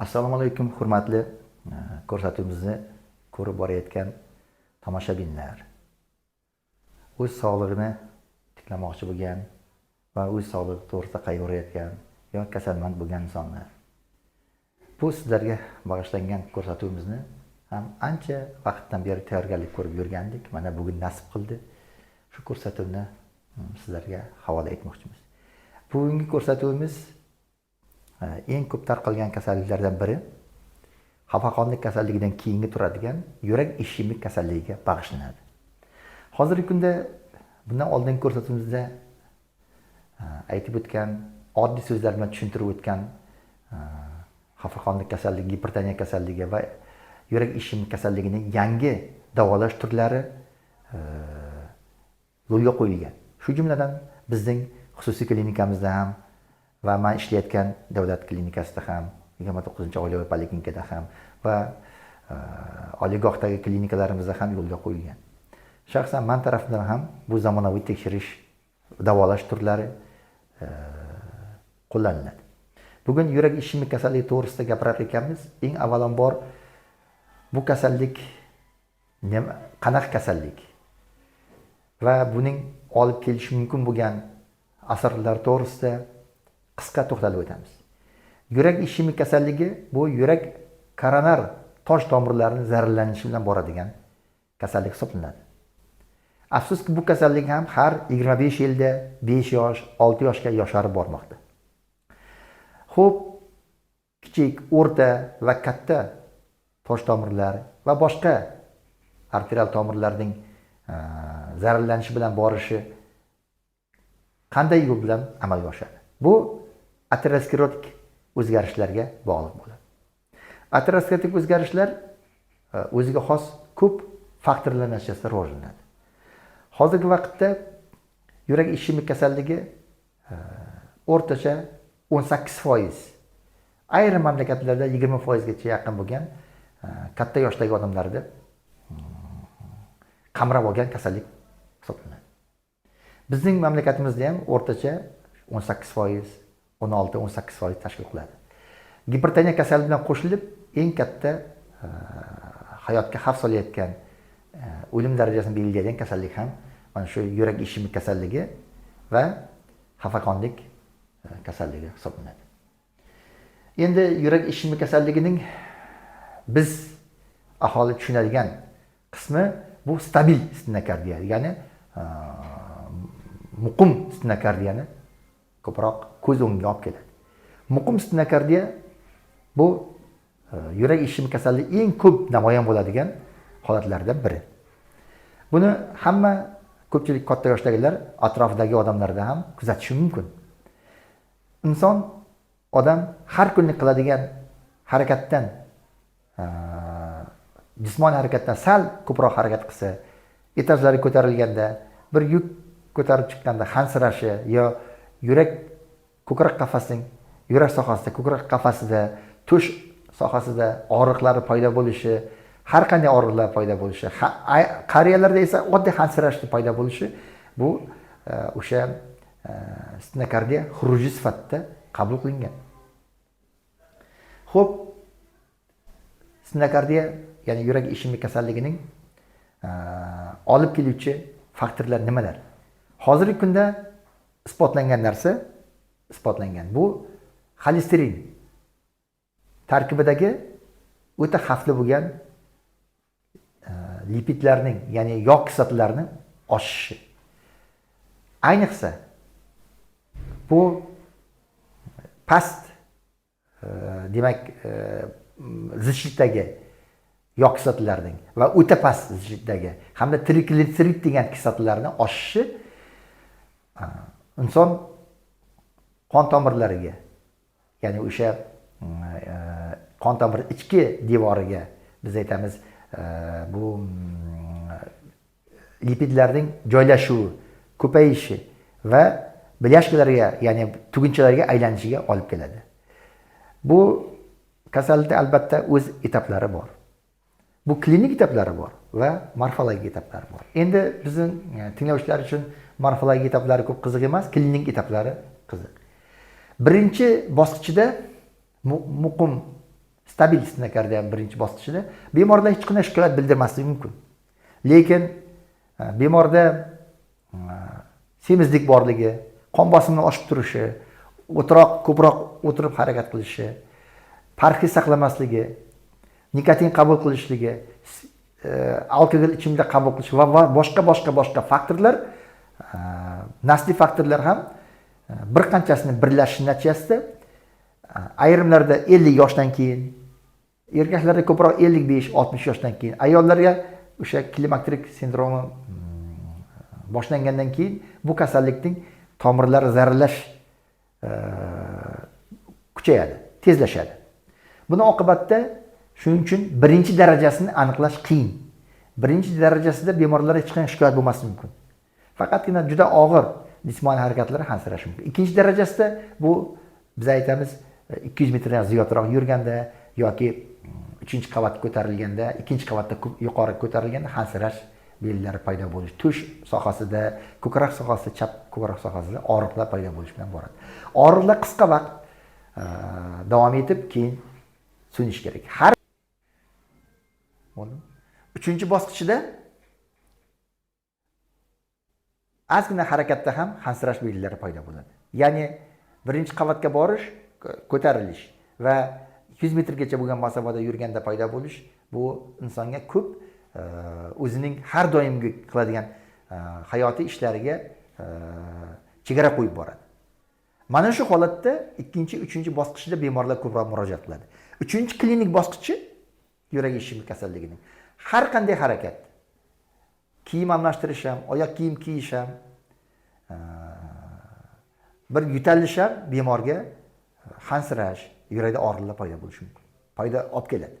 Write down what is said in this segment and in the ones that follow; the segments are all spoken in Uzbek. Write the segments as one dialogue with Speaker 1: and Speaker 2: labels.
Speaker 1: assalomu alaykum hurmatli e, ko'rsatuvimizni ko'rib borayotgan tomoshabinlar. O'z sog'lig'ini tiklamoqchi bo'lgan va o'z sog'lig'i to'g'risida qayg'urayotgan yo kasalmand bo'lgan insonlar. Bu sizlarga bag'ishlangan ko'rsatuvimizni ham ancha vaqtdan beri tayyorgarlik ko'rib yurgandik. Mana bugun nasib qildi. Shu ko'rsatuvni mm, sizlarga havola etmoqchimiz. Bugungi ko'rsatuvimiz eng ko'p tarqalgan kasalliklardan biri xafaqonlik kasalligidan keyingi turadigan yurak ishemik kasalligiga bag'ishlanadi. Hozirgi kunda bundan oldingi ko'rsatuvimizda e, aytib o'tgan oddiy so'zlar bilan tushuntirib o'tgan e, xafaqonlik kasalligi gipertoniya kasalligi va yurak ishemik kasalligini yangi davolash turlari e, yo'lga qo'yilgan. Shu jumladan bizning xususiy klinikamizda ham va man ishlayotgan davlat klinikasida ham yigirma to'qqizinchi oilaviy poliklinikada ham va e, oliygohdagi klinikalarimizda ham yo'lga qo'yilgan. Shaxsan man tarafimdan ham bu zamonaviy tekshirish davolash turlari e, qo'llaniladi. Bugun yurak ishemik kasalligi to'g'risida gapirar ekanmiz. Eng avvalambor bu kasallik nima qanaqa kasallik? Va buning olib kelishi mumkin bo'lgan asarlar to'g'risida qisqa to'xtalib o'tamiz. Yurak ishemik kasalligi bu yurak koronar tosh tomirlarini zararlanishi bilan boradigan kasallik hisoblanadi. Afsuski bu kasallik ham har yigirma besh yilda besh yosh olti yoshga yosharib bormoqda. Ho'p kichik o'rta va katta tosh tomirlar va boshqa arterial tomirlarning e, zararlanishi bilan borishi qanday yo'l bilan amalga oshadi? Bu aterosklerotik o'zgarishlarga bog'liq bo'ladi. Aterosklerotik o'zgarishlar e, o'ziga xos ko'p faktorlar natijasida rivojlanadi. Hozirgi vaqtda yurak ishemik kasalligi e, o'rtacha o'n sakkiz foiz ayrim mamlakatlarda yigirma foizgacha yaqin bo'lgan e, katta yoshdagi odamlarda mm, qamrab olgan kasallik hisoblanadi. Bizning mamlakatimizda ham o'rtacha o'n sakkiz foiz o'n olti o'n sakkiz foiz tashkil qiladi. Gipertoniya kasalligi bilan qo'shilib eng katta e, hayotga xavf solayotgan e, o'lim darajasini belgilaydigan kasallik ham mana shu yurak ishimi kasalligi va xafaqonlik e, kasalligi hisoblanadi. Endi yurak ishimi kasalligining biz aholi tushunadigan qismi bu stabil stenokardiya ya'ni e, muqim stenokardiyani ko'proq ko'z o'ngiga olib keladi. Muqim stenokardiya bu e, yurak ishemi kasalligi eng ko'p namoyon bo'ladigan holatlardan biri. Buni hamma ko'pchilik katta yoshdagilar atrofidagi odamlarda ham kuzatishi mumkin. Inson odam har kuni qiladigan harakatdan e, jismoniy harakatdan sal ko'proq harakat qilsa etajlari ko'tarilganda bir yuk ko'tarib chiqqanda hansirashi yo yurak ko'krak qafasining yurak sohasida ko'krak qafasida tush sohasida og'riqlari paydo bo'lishi har qanday og'riqlar paydo bo'lishi qariyalarda esa oddiy hansirashni paydo bo'lishi bu e, o'sha e, stenokardiya xuruji sifatida qabul qilingan. Ho'p stenokardiya ya'ni yurak ishemik kasalligining e, olib keluvchi faktorlar nimalar? Hozirgi kunda isbotlangan narsa isbotlangan bu xolesterin tarkibidagi o'ta xavfli bo'lgan e, lipidlarning ya'ni yog' kislotalarini oshishi. Ayniqsa bu past e, demak e, zichlikdagi yog' kislotalarning va o'ta past zichlikdagi hamda triglitserid degan kislotalarni oshishi e, inson qon tomirlariga ya'ni o'sha mm, e, e, qon tomir ichki devoriga biz aytamiz e, bu mm, lipidlarning joylashuvi ko'payishi va blyashkalarga ya'ni tugunchalarga aylanishiga olib keladi. Bu kasallikda albatta o'z etaplari bor. Bu klinik etaplari bor va morfologik etaplari bor. Endi bizni tinglovchilar uchun morfologiya etaplari ko'p qiziq emas klinik etaplari qiziq. Birinchi bosqichida muqim stabil stenokardiya birinchi bosqichida bemorlar hech qanday shikoyat bildirmasligi mumkin. Lekin e, bemorda e, semizlik borligi qon bosimini oshib turishi o'tiroq ko'proq o'tirib harakat qilishi parhez saqlamasligi nikotin qabul qilishligi e, alkogol ichimlik qabul qilish va boshqa boshqa boshqa faktorlar nasliy faktorlar ham bir qanchasini birlashishi natijasida ayrimlarda ellik yoshdan keyin erkaklarda ko'proq ellik besh oltmish yoshdan keyin ayollarga o'sha klimakterik sindromi boshlangandan keyin bu kasallikning tomirlari zararlash kuchayadi tezlashadi buni oqibatda shuning uchun birinchi darajasini aniqlash qiyin birinchi darajasida bemorlarda hech qanday shikoyat bo'lmasligi mumkin faqatgina juda og'ir jismoniy harakatlar hansirashi mumkin. Ikkinchi darajasida bu biz aytamiz e, ikki yuz metrdan ziyodroq yurganda yoki uchinchi qavatga ko'tarilganda ikkinchi qavatda ko'p ko'tarilganda hansirash belgilari paydo bo'lish tush sohasida ko'krak sohasida chap ko'krak sohasida og'riqlar paydo bo'lishi bilan boradi. Og'riqlar qisqa vaqt e, davom etib keyin so'nishi kerak. Har bo'ldimi uchinchi bosqichida ozgina harakatda ham hansirash belgilari paydo bo'ladi. Ya'ni birinchi qavatga borish ko'tarilish va yuz metrgacha bo'lgan masofada yurganda paydo bo'lish bu insonga ko'p e, o'zining har doimgi qiladigan e, hayotiy ishlariga e, chegara qo'yib boradi. Mana shu holatda ikkinchi uchinchi bosqichda bemorlar ko'proq murojaat qiladi. Uchinchi klinik bosqichi yurak ishemi kasalligining. Har qanday harakat kiyim almashtirish ham oyoq kiyim kiyish ham e, bir yutalish ham bemorga e, hansirash yurakda og'riqlar paydo bo'lishi mumkin foyda olib keladi.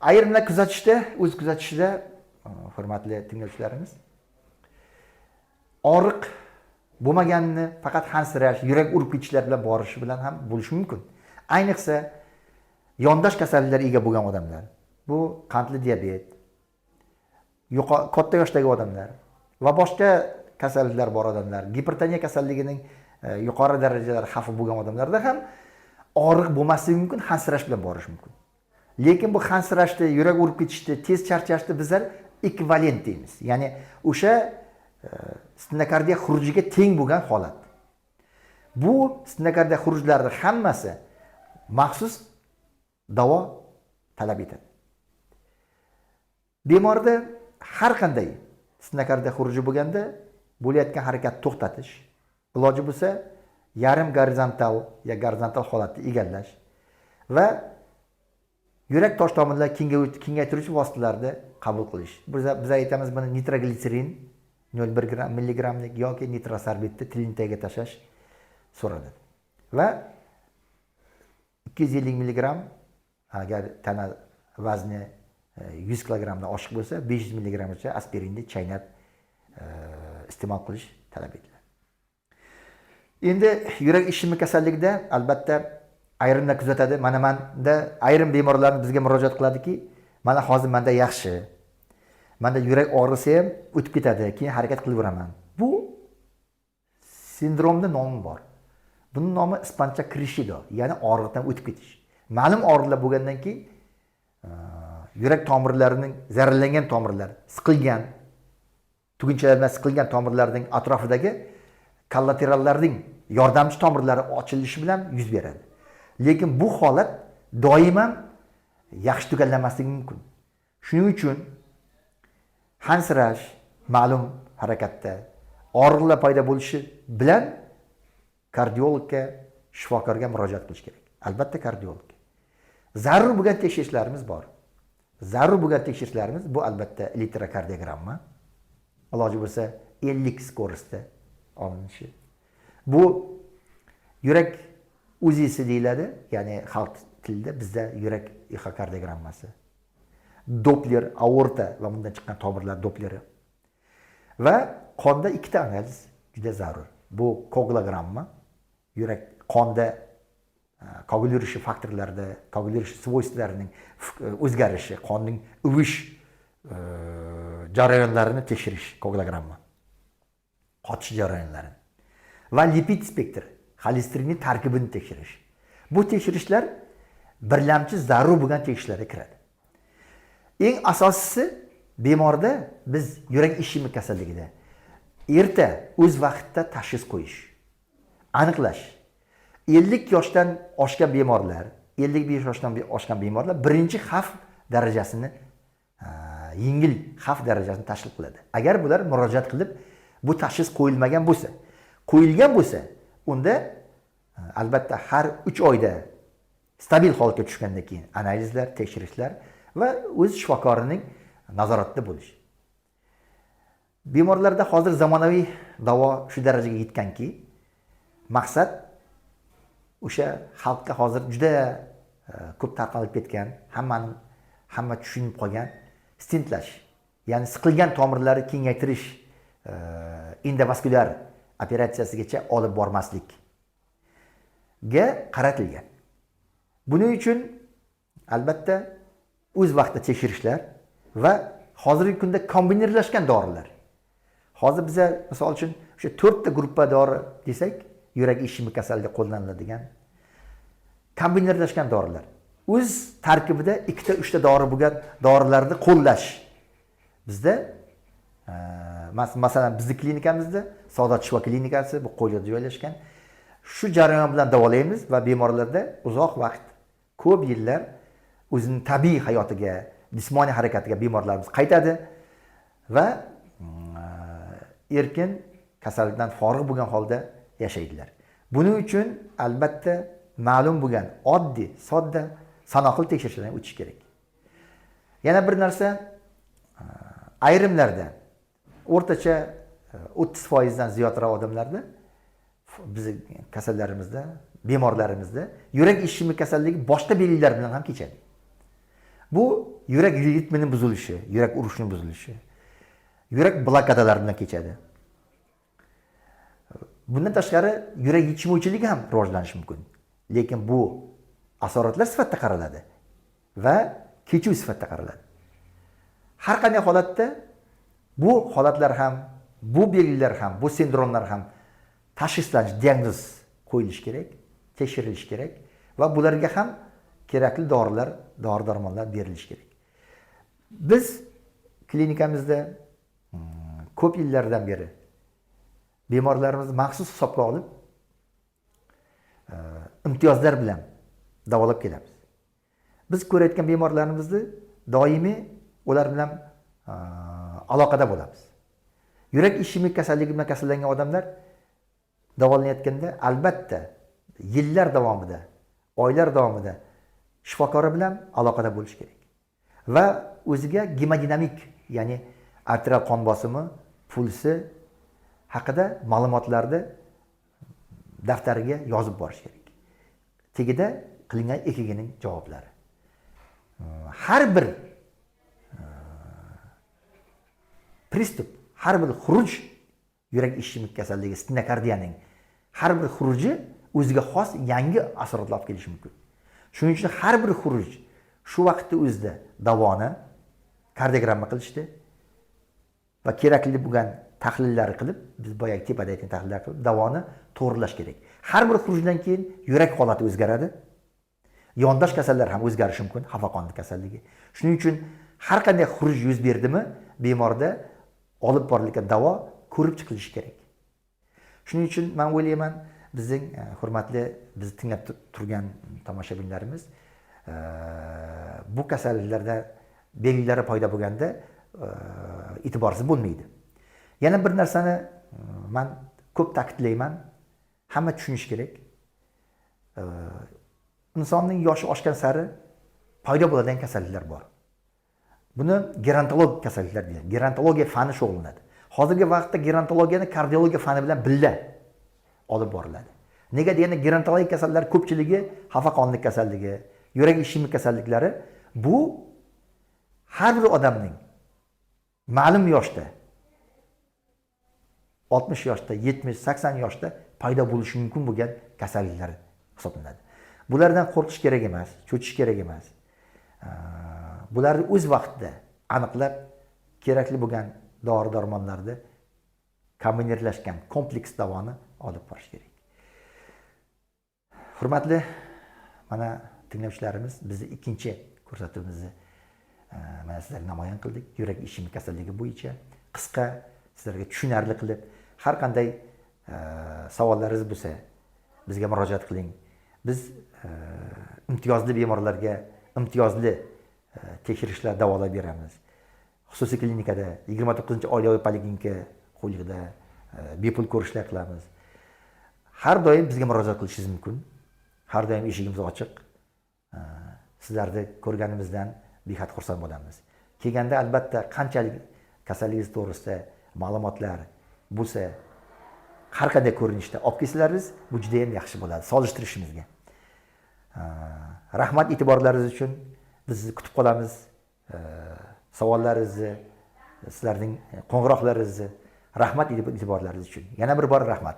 Speaker 1: Ayrimlar kuzatishda? O'z kuzatishida e, hurmatli tinglovchilarimiz og'riq bo'lmaganini faqat hansirash yurak urib ketishlar bilan borishi bilan ham bo'lishi mumkin. Ayniqsa yondosh kasalliklarga ega bo'lgan odamlar bu qandli diabet katta yoshdagi odamlar va boshqa kasalliklar bor odamlar. Gipertoniya kasalligining e, yuqori darajalar xavfi bo'lgan odamlarda ham og'riq bo'lmasligi mumkin hansirash bilan borish mumkin. Lekin bu hansirashni yurak urib ketishni tez charchashni bizlar ekvivalent deymiz. Ya'ni o'sha e, stenokardiya xurujiga teng bo'lgan holat. Bu stenokardiya xurujlarni hammasi maxsus davo talab etadi. Bemorda har qanday stenokardiya xuruji bo'lganda bo'layotgan harakatni to'xtatish iloji bo'lsa yarim gorizontal yo gorizontal holatni egallash va yurak tosh tomirlar kengaytiruvchi vositalarni qabul qilish. Biz aytamiz buni nitroglitserin nol bir gramm milligrammlik yoki nitrosorbitni tilini tagiga tashlash so'raladi va ikki yuz ellik milligramm agar tana vazni E, yuz kilogrammdan oshiq bo'lsa besh yuz milligramgacha aspirinni chaynab e, iste'mol qilish talab etiladi. Endi yurak ishimi kasalligida albatta ayrimlar kuzatadi. Mana manda ayrim bemorlarni bizga murojaat qiladiki mana hozir manda yaxshi manda yurak og'risa ham o'tib ketadi keyin harakat qilaveraman bu sindromni nomi bor. Buni nomi ispancha krishido ya'ni og'riqdan o'tib ketish. Ma'lum og'riqlar bo'lgandan keyin e, yurak tomirlarining zararlangan tomirlar siqilgan tugunchalar bilan siqilgan tomirlarning atrofidagi kollaterallarning yordamchi tomirlari ochilishi bilan yuz beradi. Lekin bu holat doim ham yaxshi tugallanmasligi mumkin. Shuning uchun hansirash ma'lum harakatda og'riqlar paydo bo'lishi bilan kardiologga shifokorga murojaat qilish kerak. Albatta kardiologga. Zarur bo'lgan tekshirishlarimiz bor. zarur bo'lgan tekshirishlarimiz bu albatta elektrokardiogramma iloji bo'lsa ellik skorisda olinishi. Bu yurak uzisi deyiladi ya'ni xalq tilida bizda yurak ekokardiogrammasi dopler aorta va bundan chiqqan tomirlar dopleri va qonda ikkita analiz juda zarur. Bu koglogramma yurak qonda Э, koagulирующий faktorlarida koagulирующий свойстволarining e, o'zgarishi qonning uvish e, jarayonlarini tekshirish koglogramma qotish jarayonlarini. Va lipid spektri xolesterinni tarkibini tekshirish. Bu tekshirishlar birlamchi zarur bo'lgan tekshirishlarga kiradi. Eng asosiysi bemorda biz yurak ishemik kasalligida erta o'z vaqtida tashxis qo'yish aniqlash ellik yoshdan oshgan bemorlar ellik besh yoshdan oshgan bemorlar birinchi xavf darajasini yengil xavf darajasini tashkil qiladi. Agar bular murojaat qilib bu tashxis qo'yilmagan bo'lsa qo'yilgan bo'lsa unda albatta har uch oyda stabil holatga tushgandan keyin analizlar tekshirishlar va o'z shifokorining nazoratida bo'lish. Bemorlarda hozir zamonaviy davo shu darajaga yetganki maqsad o'sha xalqqa hozir juda e, ko'p tarqalib ketgan hammani hamma tushunib qolgan stentlash ya'ni siqilgan tomirlarni kengaytirish e, endovaskulyar operatsiyasigacha olib bormaslikga qaratilgan. Buning uchun albatta o'z vaqtida tekshirishlar va hozirgi kunda kombinerlashgan dorilar. Hozir biza misol uchun o'sha to'rtta gruppa dori desak yurak ishimi kasalligiga qo'llaniladigan kombinerlashgan dorilar. O'z tarkibida ikkita uchta dori bo'lgan dorilarni qo'llash. Bizda masalan bizni klinikamizda saodat shifo klinikasi bu qo'yliqda joylashgan. Shu jarayon bilan davolaymiz va bemorlarda uzoq vaqt ko'p yillar o'zining tabiiy hayotiga jismoniy harakatiga bemorlarimiz qaytadi va mm, erkin kasallikdan forig' bo'lgan holda yashaydilar buning uchun albatta ma'lum bo'lgan oddiy sodda sanoqli tekshirishlardan o'tish kerak. Yana bir narsa ayrimlarda o'rtacha o'ttiz foizdan ziyodroq odamlarda bizni kasallarimizda bemorlarimizda yurak ishimi kasalligi boshqa belgilar bilan ham kechadi. Bu yurak ritmini buzilishi yurak urishini buzilishi yurak blokadalari bilan bundan tashqari yurak yetishmovchiligi ham rivojlanishi mumkin. Lekin bu asoratlar sifatida qaraladi va kechuv sifatida qaraladi. Har qanday holatda bu holatlar ham bu belgilar ham bu sindromlar ham tashxislanish diagnoz qo'yilishi kerak tekshirilishi kerak va bularga ham kerakli dorilar dori darmonlar berilishi kerak. Biz klinikamizda hmm, ko'p yillardan beri bemorlarimizni maxsus hisobga olib e, imtiyozlar bilan davolab kelamiz. Biz ko'rayotgan bemorlarimizni doimiy ular bilan e, aloqada bo'lamiz. Yurak ishemik kasalligi bilan kasallangan odamlar davolanayotganda albatta yillar davomida oylar davomida shifokori bilan aloqada bo'lish kerak. Va o'ziga gemodinamik ya'ni arterial qon bosimi pulsi haqida ma'lumotlarni daftariga yozib borish kerak. Tagida qilingan ekigining javoblari. Har bir e, pristup har bir xuruj yurak ishemik kasalligi stenokardiyaning har bir xuruji o'ziga xos yangi asoratlar olib kelishi mumkin. Shuning uchun har bir xuruj shu vaqtni o'zida davoni kardiogramma qilishdi va kerakli bo'lgan tahlillar qilib biz boyagi tepada aytgan tahlillar qilib davoni to'g'rilash kerak. Har bir xurujdan keyin yurak holati o'zgaradi. Yondosh kasallar ham o'zgarishi mumkin xafaqonni kasalligi. Shuning uchun har qanday xuruj yuz berdimi bemorda olib borilayotgan davo ko'rib chiqilishi kerak. Shuning uchun man o'ylayman bizning e, hurmatli bizni tinglab turgan tomoshabinlarimiz e, bu kasalliklarda belgilari paydo bo'lganda e, e'tiborsiz bo'lmaydi. Yana bir narsani e, man ko'p ta'kidlayman. Hamma tushunishi kerak. E, insonning yoshi oshgan sari paydo bo'ladigan kasalliklar bor. Buni gerontolog kasalliklar deyiladi. Gerontologiya fani shug'ullanadi. Hozirgi vaqtda gerontologiyani kardiologiya fani bilan birga olib boriladi. Nega deganda gerontologik kasalliklar ko'pchiligi xafaqonlik kasalligi yurak ishemik kasalliklari bu har bir odamning ma'lum yoshda oltmish yoshda yetmish sakson yoshda paydo bo'lishi mumkin bo'lgan kasalliklar hisoblanadi. Bulardan qo'rqish kerak emas cho'chish kerak emas. Bularni o'z vaqtida aniqlab kerakli bo'lgan dori darmonlarni kombinirlashgan kompleks davoni olib borish kerak. Hurmatli mana tinglovchilarimiz bizni ikkinchi ko'rsatuvimizni mana sizlarga namoyon qildik. Yurak ishimi kasalligi bo'yicha qisqa sizlarga tushunarli qilib har qanday e, savollaringiz bo'lsa bizga murojaat qiling. Biz e, imtiyozli bemorlarga imtiyozli e, tekshirishlar davolab beramiz. Xususiy klinikada yigirma to'qqizinchi oilaviy poliklinika qo'ylig'ida bepul ko'rishlar qilamiz. Har doim bizga murojaat qilishingiz mumkin. Har doim eshigimiz ochiq. Sizlarni ko'rganimizdan behad xursand bo'lamiz. Kelganda albatta qanchalik kasalligingiz to'g'risida ma'lumotlar bo'lsa har qanday ko'rinishda olib kelsalaringiz bu juda yam yaxshi bo'ladi solishtirishimizga. Rahmat e'tiborlaringiz uchun. Biz kutib qolamiz. Savollaringizni sizlarning qo'ng'iroqlaringizni rahmat e'tiborlaringiz uchun. Yana bir bor rahmat.